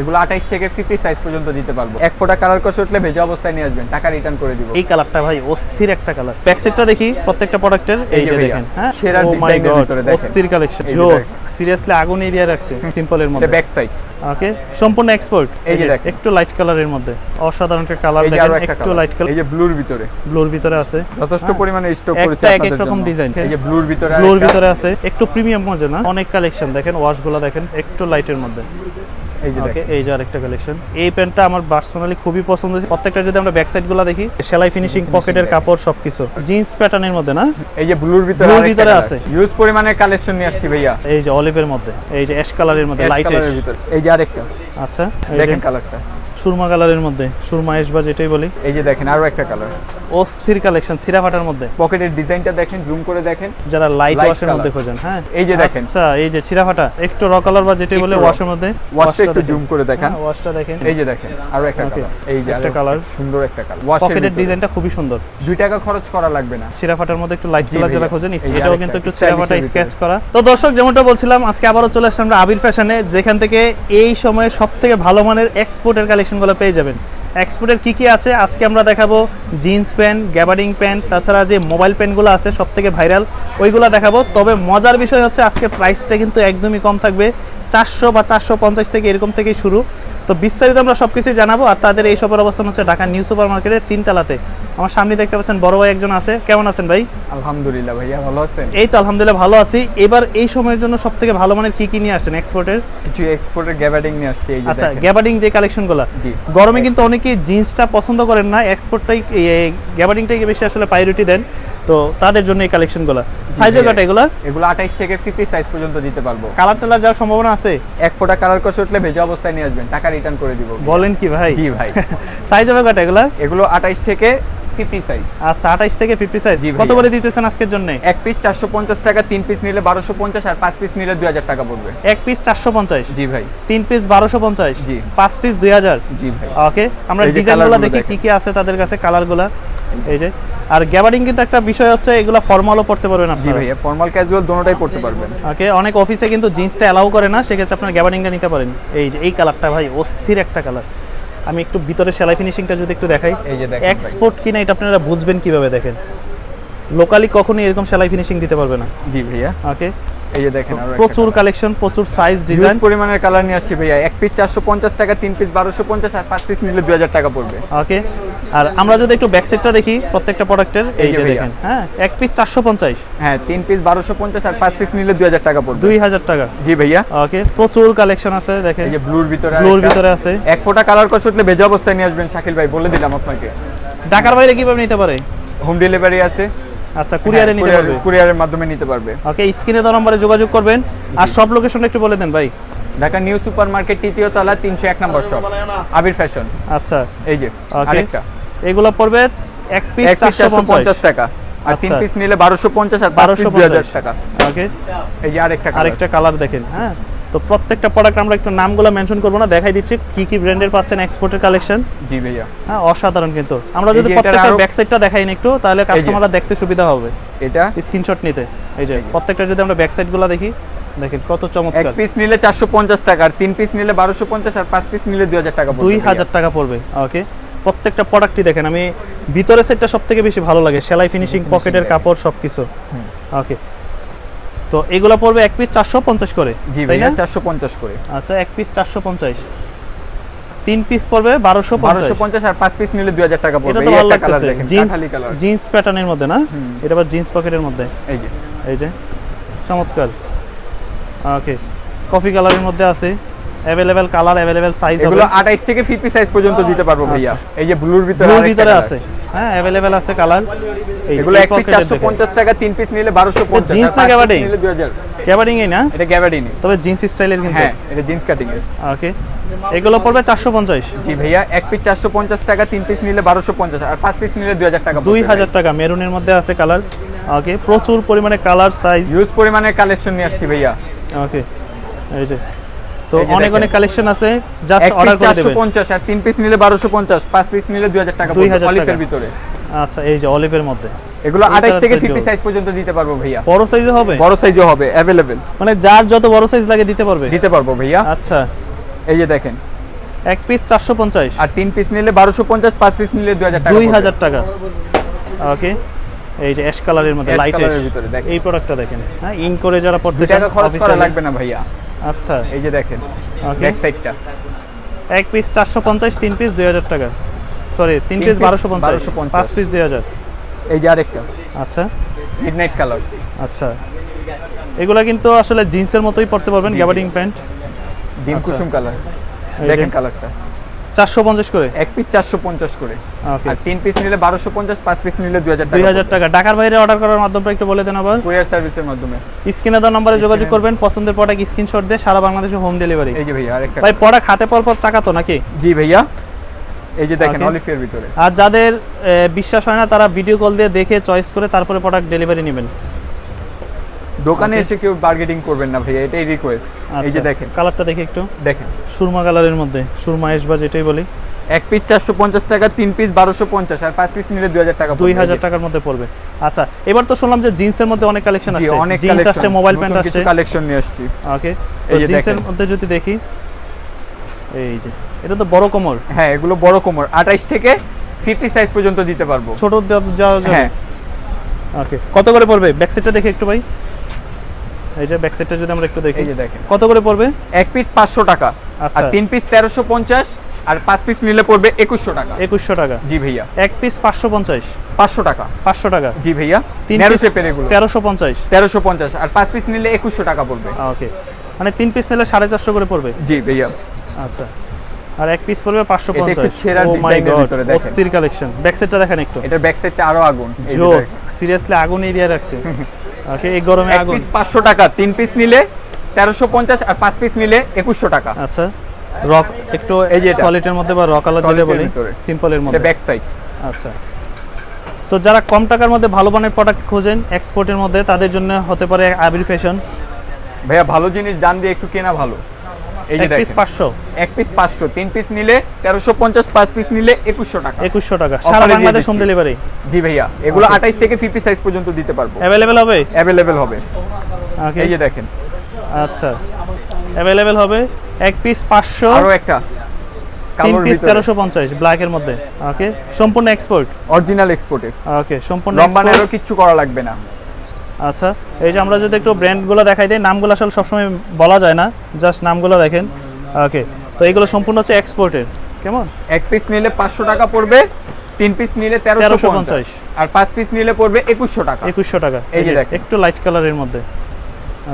এগুলো আঠাইশ থেকে ফিফটি সাইজ পর্যন্ত দিতে পারব। এক ফোটা কালার কষে উঠলে ভেজা অবস্থায় নিয়ে আসবেন টাকা রিটার্ন করে দিব। এই কালারটা ভাই অস্থির একটা কালার ব্যাকসাইডটা দেখি প্রত্যেকটা প্রোডাক্টের এই যে দেখেন হ্যাঁ? সেরা এর গড ভিতরে দেখেন। অস্থির কালেকশন জোস সিরিয়াসলি আগুন এরিয়া রাখছে সিম্পলের মধ্যে। ব্যাক সাইড ওকে সম্পূর্ণ এক্সপোর্ট এই যে দেখেন। একটু লাইট কালারের মধ্যে। অসাধারণ একটা কালার দেখেন একটু লাইট কালার এই যে ব্লুর ভিতরে। ব্লুর ভিতরে আছে। যথেষ্ট হ্যাঁ। পরিমাণে স্টক করেছে এক এক রকম ডিজাইন এই যে ব্লুর ভিতরে ব্লুর ভিতরে আছে। একটু প্রিমিয়াম মজা না? অনেক কালেকশন দেখেন ওয়াশগুলো দেখেন একটু লাইটের মধ্যে। ওকে এই যে আরেকটা কালেকশন এই প্যান্টটা আমার পার্সোনালি খুবই পছন্দ হয়েছে। প্রত্যেকটা যদি আমরা ব্যাক সাইডগুলো দেখি সেলাই ফিনিশিং পকেটের কাপড় সবকিছু। জিন্স প্যাটার্নের মধ্যে না? এই যে ব্লুর ভিতরে ব্লুর ভিতরে আছে। ইউজ পরিমাণে কালেকশন নিয়ে আসছি ভাইয়া। এই যে অলিভের মধ্যে এই যে অ্যাশ কালারের মধ্যে লাইট এই যে আরেকটা। আচ্ছা দেখেন কালারটা সুরমা কালারের মধ্যে সুরমা এস বা যেটাই বলি। এই যে দেখেন আরও একটা কালার অস্থির কালেকশন ছিঁড়া ফাটার মধ্যে পকেটের ডিজাইনটা দেখেন জুম করে দেখেন। যারা লাইট ওয়াশের মধ্যে খোঁজেন হ্যাঁ? এই যে দেখেন। আচ্ছা এই যে ছিঁড়া ফাটা একটু র কালার বা যেটাই বলে। ওয়াশের মধ্যে ওয়াশটা একটু জুম করে দেখান। হ্যাঁ, ওয়াশটা দেখেন। এই যে দেখেন আরও একটা কালার এই যে একটা colour। সুন্দর একটা কালার ওয়াশের পকেটের ডিজাইনটা খুবই সুন্দর। দুই টাকা খরচ করা লাগবে না। ছিঁড়া ফাটার মধ্যে একটু লাইট কালার যারা খোঁজেন এটাও কিন্তু একটু ছিঁড়া ফাটা স্কেচ করা। তো দর্শক যেমনটা বলছিলাম আজকে আবারও চলে আসলাম আমরা আবির ফ্যাশনে যেখান থেকে এই সময়ে সব থেকে ভালো মানের এক্সপোর্টের কালেকশনগুলো পেয়ে যাবেন। এক্সপোর্টের কি কি আছে? আজকে আমরা দেখাবো জিন্স প্যান্ট গ্যাবারিং প্যান্ট তাছাড়া যে মোবাইল প্যান্টগুলো আছে সব থেকে ভাইরাল ওইগুলো দেখাবো। তবে মজার বিষয় হচ্ছে আজকে প্রাইসটা কিন্তু একদমই কম থাকবে। চারশো বা চারশো পঞ্চাশ থেকে এরকম থেকেই শুরু। তো বিস্তারিত আমরা সব কিছুই জানাব। আর তাদের এই সবের অবস্থান হচ্ছে ঢাকা নিউ সুপার মার্কেটের তিনতলাতে। আমার সামনে দেখতে পাচ্ছেন বড় ভাই একজন আছে। কেমন আছেন ভাই? আলহামদুলিল্লাহ ভাইয়া ভালো আছেন? এই তো আলহামদুলিল্লাহ ভালো আছি। এবার এই সময়ের জন্য সব থেকে ভালো মানের কি কি নিয়ে আসছেন এক্সপোর্টের কিছু এক্সপোর্টের গ্যাবার্ডিং নিয়ে আসছে এই যে আচ্ছা। গ্যাবার্ডিং যে কালেকশনগুলো জি। গরমে কিন্তু অনেকেই জিন্সটা পছন্দ করেন না এক্সপোর্টটাই গ্যাবার্ডিংটাকে বেশি আসলে প্রায়োরিটি দেন। তো তাদের জন্য এই কালেকশনগুলো সাইজও ভাইয়া। কাটা এগুলো? এগুলো আঠাইশ থেকে ফিফটি সাইজ পর্যন্ত দিতে পারব। কালার টালার যাওয়ার সম্ভাবনা আছে? এক ফোঁটা কালার কষে উঠলে ভেজা অবস্থায় নিয়ে আসবেন টাকা রিটার্ন করে দিব। বলেন কি ভাই? জি ভাই। সাইজ হবে কাটা এগুলো? এগুলো আঠাইশ থেকে ফিফটি সাইজ আচ্ছা আঠাইশ থেকে ফিফটি সাইজ কত করে দিতেছেন আজকের জন্য? এক পিস চারশো পঞ্চাশ টাকা তিন পিস নিলে আর পাঁচ পিস নিলে দুই হাজার টাকা পড়বে। এক পিস চারশো পঞ্চাশ। জি ভাই। তিন পিস বারোশো পঞ্চাশ। জি। পাঁচ পিস দুই হাজার। জি ভাই। ওকে আমরা ডিজাইনগুলো দেখি কি কি আছে তাদের কাছে কালারগুলো এই যে। আর গ্যাবারিং কিন্তু একটা বিষয় হচ্ছে এগুলো ফর্মালও পড়তে পারবেন জি আপনারা। ভাইয়া ফর্মাল ক্যাজুয়াল পড়তে পারবেন। ওকে অনেক অফিসে কিন্তু জিন্সটা অ্যালাউ করে না সেক্ষেত্রে আপনার গ্যাবারিংটা নিতে পারেন। এই যে এই কালারটা ভাই অস্থির একটা কালার আমি একটু ভিতরে সেলাই ফিনিশিংটা যদি একটু দেখাই। এই যে দেখেন। এক্সপোর্ট কিনা এটা আপনারা বুঝবেন কীভাবে দেখেন? লোকালি কখনোই এরকম সেলাই ফিনিশিং দিতে পারবে না। জি ভাইয়া। ওকে এই যে দেখেন প্রচুর কালেকশন প্রচুর সাইজ ডিজাইন পরিমাণের কালার নিয়ে আসছি ভাইয়া। এক পিস চারশো পঞ্চাশ টাকা তিন পিস বারোশো পঞ্চাশ আর পাঁচ পিস নিলে দুই হাজার টাকা পড়বে। ওকে আর আমরা যদি একটু ব্যাক সাইডটা দেখি প্রত্যেকটা প্রোডাক্টের এই যে দেখেন হ্যাঁ এক পিস চারশো পঞ্চাশ। হ্যাঁ তিন পিস বারোশো পঞ্চাশ আর পাঁচ পিস নিলে দুই হাজার টাকা পড়বে। দুই হাজার টাকা। জি ভাইয়া। ওকে প্রচুর কালেকশন আছে দেখেন। এই যে ব্লুর ভিতরে ব্লুর ভিতরে আছে। এক ফোটা কালার কষ উঠলে ভেজা অবস্থায় নিয়ে আসবেন শাকিল ভাই বলে দিলাম আপনাকে। ঢাকার বাইরে কীভাবে নিতে পারে? হোম ডেলিভারি আছে। আচ্ছা কুরিয়ারে নিতে পারবে। কুরিয়ারের মাধ্যমে নিতে পারবে। ওকে স্ক্রিনে দেওয়া নম্বরে যোগাযোগ করবেন। আর সব লোকেশনটা একটু বলে দেন ভাই। ঢাকা নিউ সুপার মার্কেট তৃতীয় তলা তিনশো এক নম্বর শপ আবির ফ্যাশন আচ্ছা। এই যে ওকে। আরেকটা। এগুলো পড়বে এক পিস এক পিস চারশো চারশো পঞ্চাশ। পঞ্চাশ টাকা। আর তিন আচ্ছা। পিস নিলে বারোশো পঞ্চাশ আর পাঁচ পিস বারোশো দুই হাজার পঞ্চাশ টাকা। ওকে এই যে আরেকটা আরেকটা কালার দেখেন হ্যাঁ? তো প্রত্যেকটা প্রোডাক্ট আমরা একটু নামগুলো মেনশন করব না দেখাই দিচ্ছি কি কি ব্র্যান্ডের পাচ্ছেন এক্সপোর্টের কালেকশন জি ভাইয়া। হ্যাঁ অসাধারণ কিন্তু। আমরা যদি প্রত্যেকটা আরো- ব্যাক সাইডটা দেখাই একটু তাহলে কাস্টমাররা দেখতে সুবিধা হবে। এটা? স্ক্রিনশট নিতে। এই যে প্রত্যেকটা যদি আমরা ব্যাক সাইডগুলো দেখি দেখেন কত এক চমৎকার পিস নিলে চারশো পঞ্চাশ টাকা আর তিন পিস নিলে বারোশো পঞ্চাশ আর পাঁচ পিস নিলে দুই হাজার টাকা পড়বে দুই। হাজার টাকা পড়বে ওকে প্রত্যেকটা প্রোডাক্টই দেখেন আমি ভিতরে সেটটা সব থেকে বেশি ভালো লাগে সেলাই ফিনিশিং পকেটের কাপড় সব কিছু ওকে তো এগুলো পড়বে এক পিস চারশো পঞ্চাশ করে জি তাই না? চারশো পঞ্চাশ করে। আচ্ছা এক পিস চারশো পঞ্চাশ। তিন পিস পড়বে বারোশো পঞ্চাশ। বারোশো পঞ্চাশ আর পাঁচ পিস নিলে দুই হাজার টাকা এটা তো ভালো লাগতেছে জিন্স জিন্স প্যাটার্নের মধ্যে না? এটা আবার জিন্স পকেটের মধ্যে? এই যে। এই যে চমৎকার। ওকে কফি কালারের মধ্যে আছে। অ্যাভেলেবেল কালার অ্যাভেলেবেল সাইজ হবে। এগুলো আঠাইশ থেকে ফিফটি সাইজ পর্যন্ত দিতে পারব ভাইয়া। এই যে ব্লুর ভিতরে ব্লুর ভিতরে আছে। হ্যাঁ অ্যাভেলেবেল আছে কালার এগুলো এক পিস চারশো পঞ্চাশ টাকা তিন পিস নিলে বারোশো পঞ্চাশ জিন্স না gabardine? নিলে দুই হাজার। ক্যাবারিং এই না? এটা গ্যাবার্ডিনি তবে জিন্স স্টাইলের কিন্তু। হ্যাঁ এটা জিন্স কাটিং এর ওকে এগুলো পড়বে চারশো পঞ্চাশ। জি ভাইয়া এক পিস চারশো পঞ্চাশ টাকা তিন পিস নিলে বারোশো পঞ্চাশ আর পাঁচ পিস নিলে দুই হাজার টাকা দুই হাজার টাকা মেরুনের মধ্যে আছে কালার ওকে প্রচুর পরিমাণে কালার সাইজ ইউজ পরিমাণে কালেকশন নিয়ে আসছি ভাইয়া। ওকে এই যে। তো অনেক অনেক কালেকশন আছে জাস্ট অর্ডার করে দেবেন। পঞ্চাশ আর তিন পিস নিলে বারোশো পঞ্চাশ পাঁচ পিস নিলে দুই হাজার টাকা 2000 অলিফের ভিতরে। আচ্ছা এই যে অলিভের মধ্যে। এগুলো এটা আঠাইশ থেকে একটা ফিফটি জোস। সাইজ পর্যন্ত দিতে পারব ভাইয়া। বড় সাইজে হবে? বড় সাইজও হবে অ্যাভেলেবেল মানে যার যত বড় সাইজ লাগে দিতে পারবে? দিতে পারব ভাইয়া। আচ্ছা। এই যে দেখেন। এক পিস চারশো পঞ্চাশ। আর তিন পিস নিলে বারোশো পঞ্চাশ পাঁচ পিস নিলে দুই হাজার টাকা দুই পড়বে। হাজার টাকা। ওকে এই যে অ্যাশ কালারের মধ্যে লাইটের ভিতরে দেখেন। এই প্রোডাক্টটা দেখেন। হ্যাঁ ইন করে যারা পড়তে চান লাগবে না ভাইয়া। আচ্ছা এই যে দেখেন ব্যাক সাইডটা এক পিস চারশো পঞ্চাশ তিন পিস দুই হাজার টাকা। সরি তিন পিস বারোশো পঞ্চাশ 1250 পাঁচ পিস দুই হাজার। এই যে আরেকটা। আচ্ছা। মিডনাইট কালার আচ্ছা। এগুলা কিন্তু আসলে জিন্সের মতোই পরতে পারবেন। গ্যাবার্ডিং প্যান্ট ডিম আচ্ছা। কুসুম কালার। দেখেন কালারটা চারশো পঞ্চাশ করে? এক পিস চারশো পঞ্চাশ করে। আর তিন পিস নিলে বারোশো পঞ্চাশ পাঁচ পিস নিলে দুই হাজার টাকা হাজার টাকা। ঢাকার বাইরে অর্ডার করার মাধ্যমটা একটু বলে দেন আবার। কুরিয়ার সার্ভিসের মাধ্যমে। স্ক্রিনে দেওয়া নম্বরে যোগাযোগ করবেন পছন্দের প্রোডাক্ট স্ক্রিনশট দিয়ে সারা বাংলাদেশে হোম ডেলিভারি এই যে ভাইয়া আরেকটা ভাই প্রোডাক্ট হাতে পর পর টাকা তো নাকি? জি ভাইয়া। এই যে দেখেন. অলিফের ভিতরে। আর যাদের বিশ্বাস হয় না তারা ভিডিও কল দিয়ে দেখে চয়েস করে তারপরে প্রোডাক্ট ডেলিভারি নেবেন। দোকানে এসে কেউ বার্গেটিং করবেন না ভাইয়া এটাই রিকোয়েস্ট এই যে দেখেন। কালারটা দেখে একটু। দেখেন। সুরমা কালারের মধ্যে সুরমা এসবা যেটাই বলি। এক পিস চারশো পঞ্চাশ টাকা তিন পিস বারোশো পঞ্চাশ আর পাঁচ পিস নিলে দুই হাজার টাকা দুই হাজার টাকার মধ্যে পড়বে। আচ্ছা এবার তো শুনলাম যে জিন্সের মধ্যে অনেক কালেকশন জি, আসছে। অনেক জিন্স আসছে মোবাইল প্যান্ট আসছে। কালেকশন নিয়ে আসছি। ওকে এই যে জিন্সের মধ্যে যদি দেখি এই যে এটা তো বড় কোমর। হ্যাঁ এগুলো বড় কোমর। আঠাইশ থেকে ফিফটি সাইজ পর্যন্ত দিতে পারব। ছোট যাওয়া যাবে? হ্যাঁ। ওকে কত করে পড়বে? ব্যাক সাইডটা দেখে একটু ভাই। এই যে ব্যাক সাইডটা যদি আমরা একটু দেখি। এই যে দেখেন। কত করে পড়বে? এক পিস পাঁচশো টাকা। আচ্ছা। আর তিন পিস তেরোশো পঞ্চাশ আর পাঁচ পিস নিলে পড়বে একুশশো টাকা। একুশশো টাকা। জি ভাইয়া। এক পিস পাঁচশো পঞ্চাশ। পাঁচশো টাকা। পাঁচশো টাকা। জি ভাইয়া। তিন পিস পঞ্চাশ। তেরোশো পঞ্চাশ আর পাঁচ পিস নিলে একুশশো টাকা পড়বে। ওকে মানে তিন পিস নিলে সাড়ে চারশো করে পড়বে। জি ভাইয়া। আচ্ছা। আর এক পিস পড়বে পাঁচশো এটা একটু পঞ্চাশ। ছেঁড়া ও মাই গড অস্থির কালেকশন ব্যাক সাইডটা দেখেন একটু। এটার ব্যাক সাইডটা আরও আগুন জোস সিরিয়াসলি আগুন এরিয়া রাখছে। ওকে এই গরমে এক পিস পাঁচশো টাকা তিন পিস নিলে তেরোশো পঞ্চাশ আর পাঁচ পিস নিলে একুশশো টাকা। আচ্ছা রক একটু এই যে এটা। সলিডের মধ্যে বা রক Solid যেটা বলি। সিম্পলের এটা মধ্যে। ব্যাক সাইড আচ্ছা। তো যারা কম টাকার মধ্যে ভালো মানের প্রোডাক্ট খোঁজেন এক্সপোর্টের মধ্যে তাদের জন্য হতে পারে আবির ফ্যাশন ভাইয়া ভালো জিনিস দাম দিয়ে একটু কেনা ভালো। এই যে পিস দেখেন। পাঁচশো। এক পিস পাঁচশো। তিন পিস নিলে তেরোশো পঞ্চাশ পাঁচ পিস নিলে একুশশো টাকা। একুশশো টাকা। সারা বাংলাদেশ হোম ডেলিভারি জি ভাইয়া এগুলো Okay. আঠাইশ থেকে ফিফটি সাইজ পর্যন্ত দিতে পারব। অ্যাভেলেবেল হবে? অ্যাভেলেবেল হবে। এই যে দেখেন। আচ্ছা। অ্যাভেলেবেল হবে এক পিস পাঁচশো। আরও একটা। তিন পিস ভিতরে। তেরোশো পঞ্চাশ ব্ল্যাকের মধ্যে। ওকে সম্পূর্ণ এক্সপোর্ট অরিজিনাল এক্সপোর্টে ওকে সম্পূর্ণ লম্বা কিচ্ছু করা লাগবে না। আচ্ছা এই যে আমরা যদি একটু ব্র্যান্ডগুলো দেখাই দিই নামগুলো আসলে সবসময় বলা যায় না জাস্ট নামগুলো দেখেন। ওকে তো এইগুলো সম্পূর্ণ হচ্ছে এক্সপোর্টের কেমন? এক পিস নিলে পাঁচশো টাকা পড়বে তিন পিস নিলে তেরোশো পঞ্চাশ। আর পাঁচ পিস নিলে পড়বে একুশশো টাকা। একুশশো টাকা। এই যে একটু লাইট কালারের মধ্যে।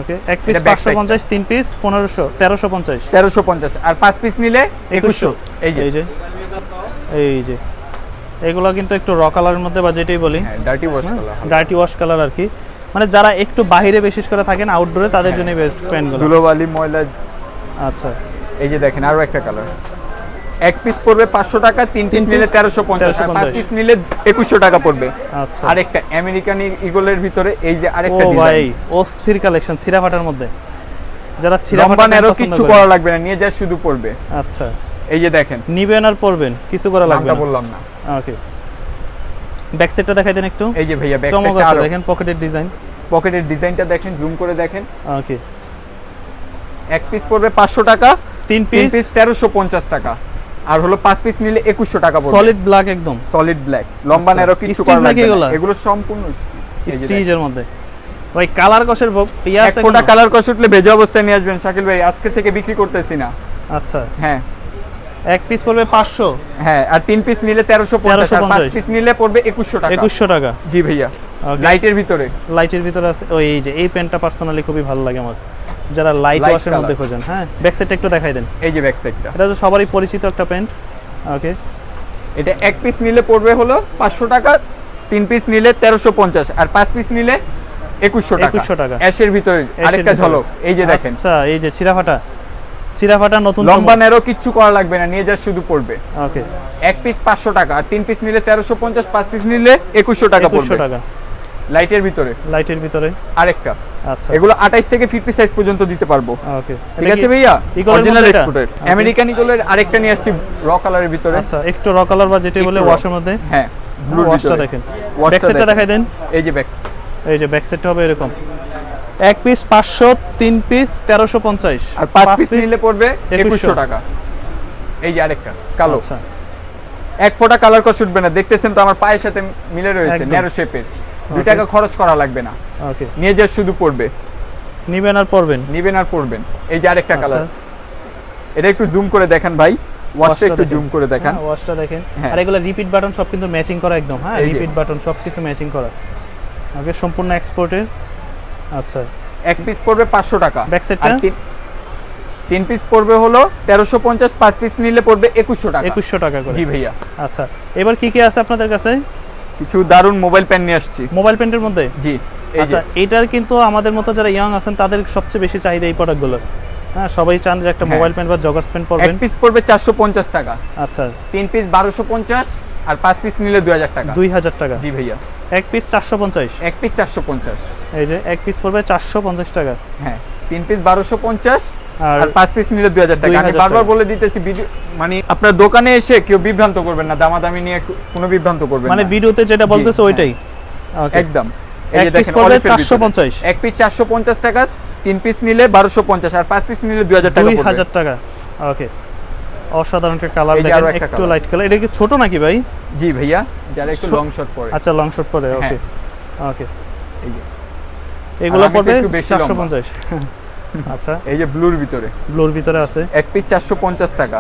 ওকে এক পিস পাঁচশো পঞ্চাশ তিন পিস পনেরোশো তেরোশো পঞ্চাশ। তেরোশো পঞ্চাশ। আর পাঁচ পিস নিলে একুশশো। এই যে। এই যে। এই যে। এগুলো কিন্তু একটু র কালারের মধ্যে বা যেটাই বলি। Dirty wash colour dirty wash colour আর কি। মানে যারা একটু বাইরে বিশেষ করে থাকেন আউটডোরে তাদের জন্য বেস্ট প্যান্টগুলো ধুলোবালি ময়লা আচ্ছা। এই যে দেখেন আরও একটা কালার এক পিস পড়বে পাঁচশো টাকা তিন পিস তিন নিলে piece তেরোশো পঞ্চাশ। পাঁচ পিস নিলে একুশশো টাকা পড়বে। আচ্ছা। আরেকটা আমেরিকান ইগলের ভিতরে এই যে আরেকটা ভাই অস্থির কালেকশন ছিঁড়া ফাটার মধ্যে। যারা ছিঁড়া লম্বা ফাটা নেরো করে। করা লাগবে না নিয়ে যা শুধু পড়বে আচ্ছা। এই যে দেখেন। নিবেন আর পড়বেন কিছু করা লাগবে না। বললাম না। ওকে ব্যাক সাইডটা দেখাই দেন একটু। এই যে ভাইয়া ব্যাক চমক আছে দেখেন পকেটের ডিজাইন পকেটের ডিজাইনটা দেখেন জুম করে দেখেন। ওকে এক পিস পড়বে পাঁচশো টাকা তিন পিস পিস তেরোশো পঞ্চাশ টাকা। আর হলো পাঁচ পিস নিলে একুশশো টাকা পড়বে। সলিড ব্ল্যাক একদম। সলিড ব্ল্যাক লম্বা আচ্ছা। নেরো কিছু করা লাগবে। এগুলো? সম্পূর্ণ স্টিজের মধ্যে। ভাই কালার কষের ইয়ে আছে কোনো? কালার কষ উঠলে ভেজা অবস্থায় নিয়ে আসবেন। শাকিল ভাই আজকে থেকে বিক্রি করতেছি না। আচ্ছা। হ্যাঁ। এক পিস পড়বে পাঁচশো। হ্যাঁ আর তিন পিস নিলে তেরোশো পঞ্চাশ আর পাঁচ পিস নিলে পড়বে একুশশো টাকা। একুশশো টাকা। জি ভাইয়া। লাইটের ভিতরে। লাইটের ভিতরে আছে। ওই এই যে এই প্যান্টটা পার্সোনালি খুবই ভালো লাগে আমার। যারা লাইট ওয়াশের মধ্যে খোঁজেন হ্যাঁ ব্যাক সাইডটা একটু দেখাই দেন। এই যে ব্যাক সাইডটা এটা হচ্ছে সবারই পরিচিত একটা প্যান্ট ওকে এটা এক পিস নিলে পড়বে হলো পাঁচশো টাকা তিন পিস নিলে তেরোশো পঞ্চাশ আর পাঁচ পিস নিলে একুশশো টাকা। 2100 টাকা। অ্যাশের ভিতরে আরেকটা ঝলক। এই যে দেখেন। আচ্ছা এই যে ছিঁড়াফাটা ছিঁড়াফাটা নতুন লম্বা নেরো কিচ্ছু করা লাগবে না নিয়ে যা শুধু পড়বে। ওকে এক পিস পাঁচশো টাকা আর তিন পিস নিলে তেরোশো পঞ্চাশ পাঁচ পিস নিলে একুশশো টাকা একুশশো পড়বে টাকা। লাইটের ভিতরে। লাইটের ভিতরে। আরেকটা। আচ্ছা। এগুলো আঠাইশ থেকে ফিফটি সাইজ পর্যন্ত দিতে পারব। ওকে ঠিক আছে ভাইয়া? অরিজিনাল এক্সপোর্টেড আমেরিকান ইগলের আরেকটা নিয়ে আসছি র কালারের ভিতরে। আচ্ছা একটু র কালার বা যেটাই বলে ওয়াশের মধ্যে। হ্যাঁ ব্লু ওয়াশটা দেখেন। ব্যাক টা দেখাই দেন। এই যে ব্যাক এই যে ব্যাক সাইডটা হবে এরকম। এক পিস পাঁচশো তিন পিস তেরোশো পঞ্চাশ। আর পাঁচ পিস নিলে পড়বে একুশশো। টাকা। এই যে আরেকটা কালো। আচ্ছা। এক ফোঁটা কালার কস উঠবে না। দেখতেছেন তো আমার পায়ের সাথে মিলে রয়েছে। ন্যারো শেপের দুই টাকা খরচ করা লাগবে না। ওকে নিয়ে যা শুধু পড়বে। নিবেন আর পড়বেন নিবেন আর পড়বেন এই যে আরেকটা আচ্ছা। কালার এটা একটু জুম করে দেখেন ভাই। ওয়াশটা ওয়াশটা একটু জুম করে দেখান। হ্যাঁ, ওয়াশটা দেখেন। হ্যাঁ। আর এগুলো রিপিট বাটন সব কিন্তু ম্যাচিং করা একদম হ্যাঁ? রিপিট বাটন সব কিছু ম্যাচিং করা। ওকে সম্পূর্ণ এক্সপোর্টের আচ্ছা। এক পিস পড়বে পাঁচশো টাকা। Back side টা? আর তিন- পিস পড়বে হলো তেরোশো পঞ্চাশ পাঁচ পিস নিলে পড়বে একুশশো টাকা। একুশশো টাকা করে। জি ভাইয়া। আচ্ছা এবার কি কি আছে আপনাদের কাছে? কিছু দারুণ মোবাইল প্যান নিয়ে আসছি। মোবাইল পেন্টের মধ্যে? জি আচ্ছা এটার কিন্তু আমাদের মতো যারা ইয়াং আছেন তাদের সবচেয়ে বেশি চাহিদা এই প্রোডাক্টগুলোর হ্যাঁ সবাই চান যে একটা। মোবাইল প্যান্ট বা জগার্স প্যান্ট এক পিস পড়বে চারশো পঞ্চাশ টাকা। আচ্ছা। তিন পিস বারোশো পঞ্চাশ আর পাঁচ পিস নিলে দুই হাজার টাকা। দুই হাজার টাকা। জি ভাইয়া। এক পিস চারশো পঞ্চাশ। এক পিস চারশো পঞ্চাশ। এই যে এক পিস পড়বে চারশো পঞ্চাশ টাকা। হ্যাঁ তিন পিস বারোশো পঞ্চাশ আর পাঁচ পিস নিলে দুই হাজার টাকা। আমি বারবার বলে দিতেছি ভিডিও মানে আপনার দোকানে এসে কেউ বিভ্রান্ত করবেন না দামাদামি নিয়ে কোনো বিভ্রান্ত করবেন মানে ভিডিওতে যেটা বলতেছে হ্যাঁ। ওইটাই। একদম। এক পিস পড়বে চারশো পঞ্চাশ। এক পিস চারশো পঞ্চাশ টাকা তিন পিস নিলে বারোশো পঞ্চাশ আর পাঁচ পিস নিলে দুই হাজার টাকা দুই হাজার টাকা। ওকে অসাধারণ একটা কালার দেখেন একটা একটু লাইট কালার এটা কি ছোট নাকি ভাই? জি ভাইয়া যারা একটু লং শট পরে। আচ্ছা লং শট পরে ওকে হ্যাঁ। ওকে এই যে। এগুলো পড়বে একটু বেশি চারশো লম্বা। পঞ্চাশ। আচ্ছা। এই যে ব্লুর ভিতরে। ব্লুর ভিতরে আছে। এক পিস চারশো পঞ্চাশ টাকা।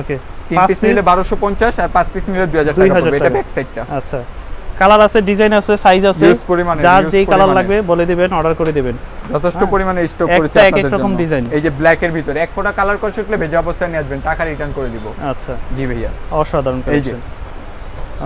ওকে। তিন পিস নিলে পিস বারোশো পঞ্চাশ আর পাঁচ পিস নিলে দুই হাজার টাকা পড়বে। এটা ব্যাক সাইডটা আচ্ছা। কালার আছে ডিজাইন আছে সাইজ আছে। যার যেই কালার লাগবে বলে দিবেন অর্ডার করে দিবেন। যথেষ্ট হ্যাঁ। পরিমাণে স্টক এক এক রকম ডিজাইন। এই যে ব্ল্যাক এর ভিতরে। এক ফোঁটা কালার করে শুকলে ভেজা অবস্থায় নিয়ে আসবেন। টাকা রিটার্ন করে দিব। আচ্ছা। জি ভাইয়া। অসাধারণ কালেকশন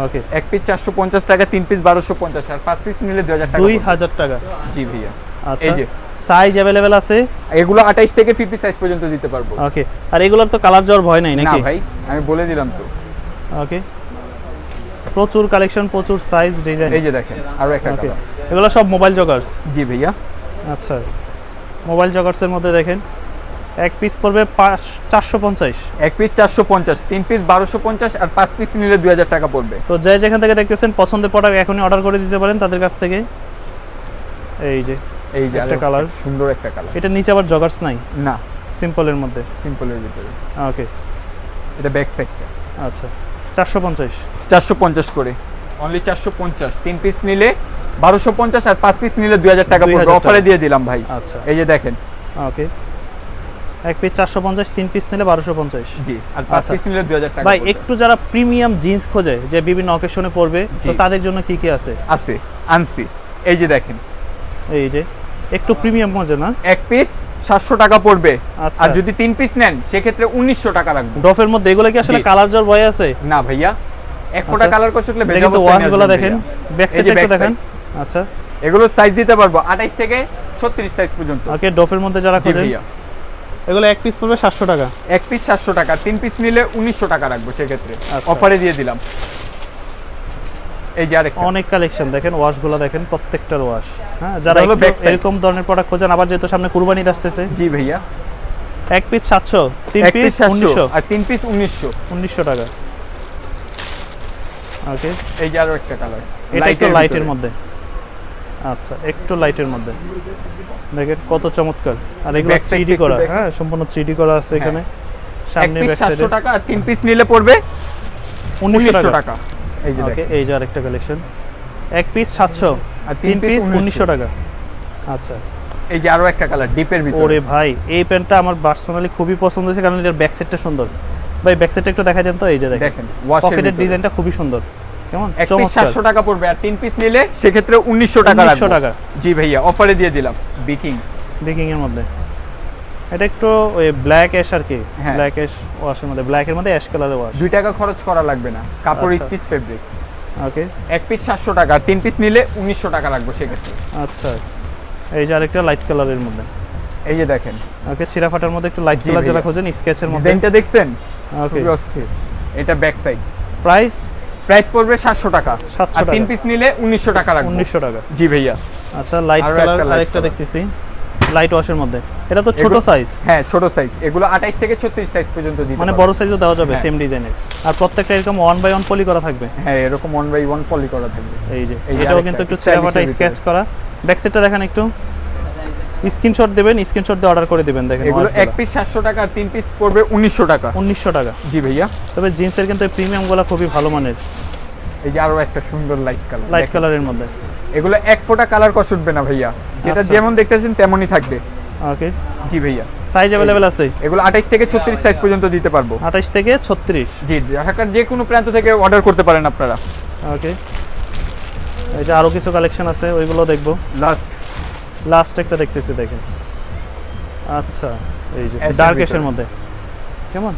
ওকে এক পিস চারশো পঞ্চাশ টাকা তিন পিস বারোশো পঞ্চাশ আর পাঁচ পিস নিলে দুই হাজার টাকা দুই হাজার টাকা। জি ভাইয়া। আচ্ছা এই যে। সাইজ অ্যাভেলেবেল আছে? এগুলো আঠাইশ থেকে ফিফটি সাইজ পর্যন্ত দিতে পারব। ওকে আর এগুলোর তো কালার যাওয়ার ভয় নাই না নাকি? ভাই আমি বলে দিলাম তো। ওকে প্রচুর কালেকশন প্রচুর সাইজ ডিজাইন এই যে দেখেন আরও একটা কালার এগুলো সব মোবাইল জগার্স জি ভাইয়া। আচ্ছা মোবাইল জগার্সের মধ্যে দেখেন। এক পিস পড়বে চারশো পঞ্চাশ। এক পিস চারশো পঞ্চাশ তিন পিস বারোশো পঞ্চাশ আর পাঁচ পিস নিলে দুই হাজার টাকা পড়বে। তো যে যেখান থেকে দেখতেছেন পছন্দের প্রোডাক্ট এখনই অর্ডার করে দিতে পারেন তাদের কাছ থেকে। এই যে এই যে একটা colour। সুন্দর একটা কালার এটা নিচে আবার জগার্স নাই? না। সিম্পলের মধ্যে? সিম্পলের ভিতরে। ওকে এটা ব্যাক সাইডটা আচ্ছা চারশো পঞ্চাশ। চারশো পঞ্চাশ করে। অনলি চারশো পঞ্চাশ। তিন পিস নিলে বারোশো পঞ্চাশ আর পাঁচ পিস নিলে দুই হাজার টাকা পড়বে। টাকা। অফারে দিয়ে দিলাম ভাই। আচ্ছা। এই যে দেখেন। ওকে এক পিস চারশো পঞ্চাশ তিন পিস নিলে বারোশো পঞ্চাশ। জি আর পাঁচ আচ্ছা। পিস নিলে দুই হাজার টাকা ভাই একটু যারা প্রিমিয়াম জিন্স খোঁজে যে বিভিন্ন অকেশনে পরবে তো তাদের জন্য কি কি আছে? আছে আনছি। এই যে দেখেন। এই যে একটু প্রিমিয়াম খোঁজে না? এক পিস সাতশো টাকা পড়বে। আচ্ছা। আর যদি তিন পিস নেন সেক্ষেত্রে উনিশশো টাকা লাগবে। ডফের মধ্যে এগুলো কি আসলে কালার যাওয়ার ভয় আছে? না ভাইয়া এক ফোঁটা আচ্ছা। কালার করে শুকলে কিন্তু দেখেন। ব্যাক একটু দেখেন। আচ্ছা। এগুলো সাইজ দিতে পারব আঠাইশ থেকে ছত্রিশ সাইজ পর্যন্ত। ওকে ডফের মধ্যে যারা জি খোঁজেন ভাইয়া। এগুলো এক পিস পড়বে সাতশো টাকা। এক পিস সাতশো টাকা তিন পিস নিলে উনিশশো টাকা রাখব সেক্ষেত্রে। আচ্ছা। অফারে দিয়ে দিলাম। এই যে আরেকটা। অনেক কালেকশন দেখেন ওয়াশগুলো দেখেন প্রত্যেকটার ওয়াশ হ্যাঁ যারা। এরকম ধরনের প্রোডাক্ট খোঁজেন আবার যেহেতু সামনে কুরবানি আসতেছে। জি ভাইয়া। এক পিস সাতশো তিন পিস পিস উনিশশো। আর তিন পিস উনিশশো। উনিশশো টাকা। ওকে এই যে আরও একটা কালার এটা একটু লাইটের মধ্যে। আচ্ছা একটু লাইটের মধ্যে। দেখেন কত চমৎকার। আর এগুলো থ্রি করা হ্যাঁ সম্পূর্ণ থ্রি করা আছে এখানে। সামনে ব্যাক সাইডে টাকা আর তিন পিস নিলে পড়বে উনিশশো টাকা। এই যে ওকে এই যে আরেকটা কালেকশন এক পিস সাতশো আর তিন পিস 1900 উনিশশো। টাকা। আচ্ছা। এই যে আরও একটা কালার ডিপের ভিতরে। ওরে ভাই এই প্যান্টটা আমার পার্সোনালি খুবই পছন্দ হয়েছে কারণ এটার ব্যাক সাইডটা সুন্দর। ভাই ব্যাক সাইডটা একটু দেখাই দেন তো এই যে দেখেন। পকেটের ডিজাইনটা খুবই সুন্দর। কেমন? এক পিস সাতশো টাকা পড়বে আর তিন পিস নিলে সেক্ষেত্রে উনিশশো টাকা 1900 টাকা। জি ভাইয়া অফারে দিয়ে দিলাম বিকিং বেকিং এর মধ্যে। এটা একটু ওই ব্ল্যাক অ্যাশ আর কি। ব্ল্যাক অ্যাশ ওয়াশের মধ্যে। অ্যাশ কালারের ওয়াশ দুই টাকা খরচ করা লাগবে না। কাপড় আচ্ছা। স্টিচ ওকে এক পিস সাতশো টাকা তিন পিস নিলে উনিশশো টাকা রাখব সেক্ষেত্রে। আচ্ছা। এই যে আরেকটা লাইট কালারের মধ্যে। এই যে দেখেন। ওকে ফাটার মধ্যে একটু লাইট কালার যারা খোঁজেন স্কেচের মধ্যে। ডিজাইনটা দেখছেন? ওকে অস্থির। এটা ব্যাক সাইড প্রাইস প্রাইস পড়বে সাতশো টাকা। 700 আর তিন পিস নিলে উনিশশো টাকা রাখব। উনিশশো টাকা। জি ভাইয়া। আচ্ছা লাইট কালার আরেকটা দেখতেছি। লাইট ওয়াশের মধ্যে। এটা তো ছোট সাইজ হ্যাঁ ছোট সাইজ এগুলো আঠাইশ থেকে ছত্রিশ সাইজ পর্যন্ত দিতে মানে। বড় সাইজও দেওয়া যাবে হ্যাঁ। সেম ডিজাইনের আর প্রত্যেকটা এরকম ওয়ান বাই ওয়ান পলি করা থাকবে? হ্যাঁ এরকম ওয়ান বাই ওয়ান পলি করা থাকবে। এই যে এটাও কিন্তু একটু ভিতরে। স্কেচ করা। ব্যাক সাইডটা দেখেন একটু। স্ক্রিনশট দেবেন স্ক্রিনশট দিয়ে অর্ডার করে দিবেন দেখেন এগুলো এক পিস সাতশো টাকা আর তিন পিস পড়বে উনিশশো টাকা। উনিশশো টাকা। জি ভাইয়া। তবে জিন্সের কিন্তু প্রিমিয়ামগুলো খুবই ভালো মানের। এই যে আরও একটা সুন্দর লাইট কালার লাইট কালারের মধ্যে। এগুলো এক ফোঁটা কালার কষ উঠবে না ভাইয়া। যেটা আচ্ছা। যেমন দেখতেছেন তেমনই থাকবে। ওকে জি ভাইয়া। সাইজ অ্যাভেলেবেল আছে? এগুলো আঠাইশ থেকে ছত্রিশ সাইজ পর্যন্ত দিতে পারব। আঠাশ থেকে ছত্রিশ। জি ঢাকার যে কোনো প্রান্ত থেকে অর্ডার করতে পারেন আপনারা। ওকে এই যে আরও কিছু কালেকশন আছে ওইগুলো দেখব। লাস্ট লাস্ট একটা দেখতেছি দেখেন। আচ্ছা এই যে এর ডার্ক। এসের মধ্যে। কেমন?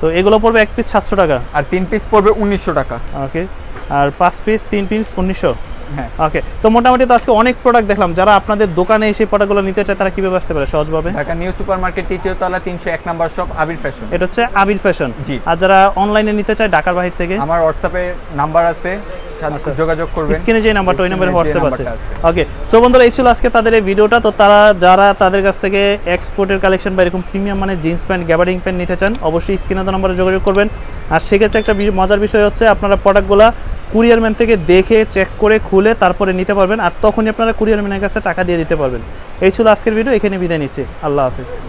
তো এগুলো পড়বে এক পিস সাতশো টাকা। আর তিন পিস পড়বে উনিশশো টাকা। ওকে আর পাঁচ পিস তিন পিস উনিশশো। হ্যাঁ। ওকে তো মোটামুটি তো আজকে অনেক প্রোডাক্ট দেখলাম। যারা আপনাদের দোকানে এসে প্রোডাক্টগুলো নিতে চায় তারা কীভাবে আসতে পারে? সহজভাবে? ঢাকা নিউ সুপার মার্কেট তৃতীয় তলা তিনশো এক নাম্বার শপ আবির ফ্যাশন এটা হচ্ছে আবির ফ্যাশন জি। আর যারা অনলাইনে নিতে চায় ঢাকার বাহির থেকে? আমার হোয়াটসঅ্যাপে নাম্বার আছে। যোগাযোগ করবেন। স্ক্রিনে যে নাম্বারটা ওই নাম্বারে হোয়াটসঅ্যাপ আছে। ওকে সো বন্ধুরা এই ছিল আজকে তাদের এই ভিডিওটা। তো তারা যারা তাদের কাছ থেকে এক্সপোর্টের কালেকশন বা এরকম প্রিমিয়াম মানে জিন্স প্যান্ট গ্যাবারিং প্যান্ট নিতে চান অবশ্যই স্ক্রিনে তো নাম্বারে যোগাযোগ করবেন। আর সেক্ষেত্রে একটা মজার বিষয় হচ্ছে আপনারা প্রোডাক্টগুলো কুরিয়ার ম্যান থেকে দেখে চেক করে খুলে তারপরে নিতে পারবেন আর তখনই আপনারা কুরিয়ার ম্যানের কাছে টাকা দিয়ে দিতে পারবেন। এই ছিল আজকের ভিডিও এখানে বিদায় নিচ্ছি। আল্লাহ হাফিজ।